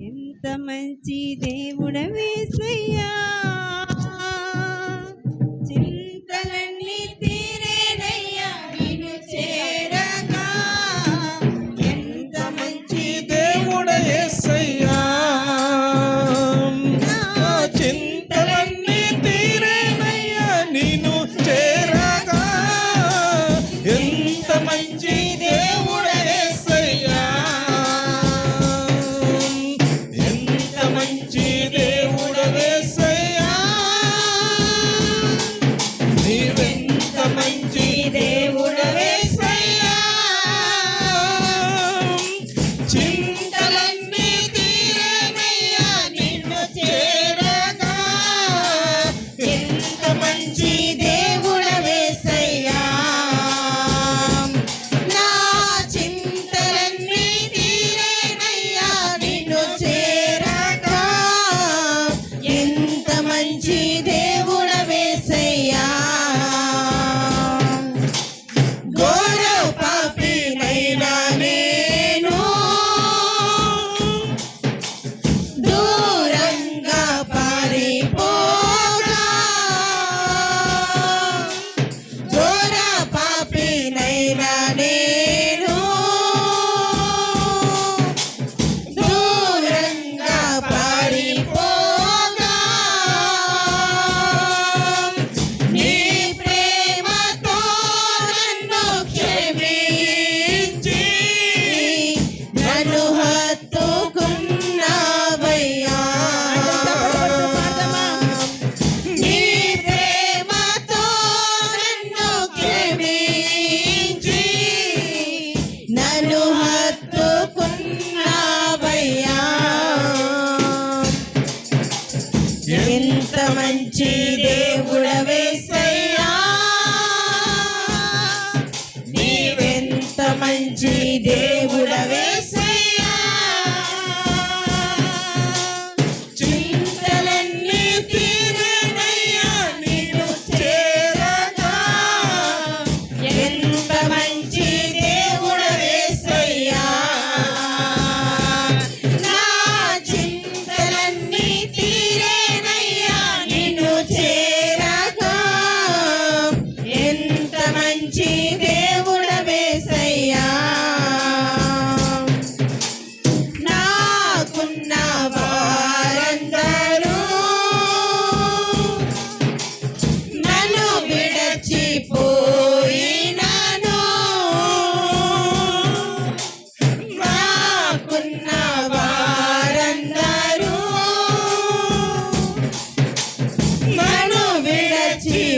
ఎంత మంచి దేవుడవేసయ్యా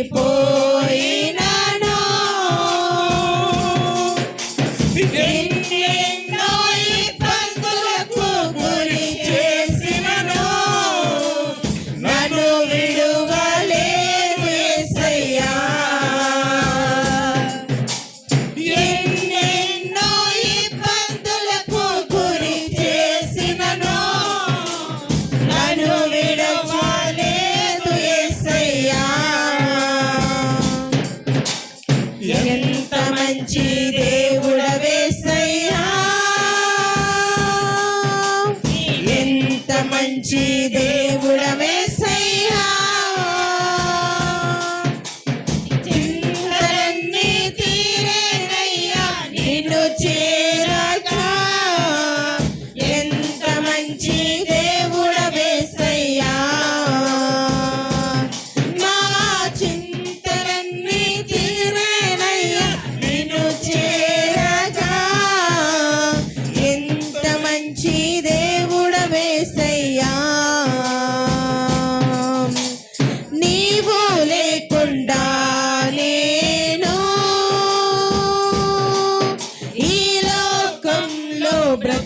people. మంచి దేవుడవేసయ్యా ఎంత మంచి దేవుడు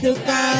to find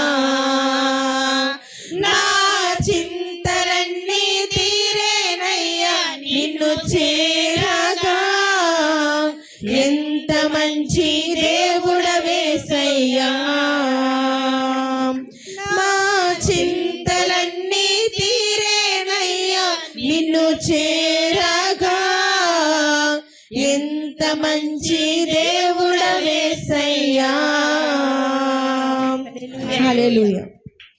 మంచి దేవుడవేసయ్యా మా చింతలన్నీ తీరేనయ్యా నిన్ను చేరగా. ఎంత మంచి దేవుడవేసయ్యా హల్లెలూయా.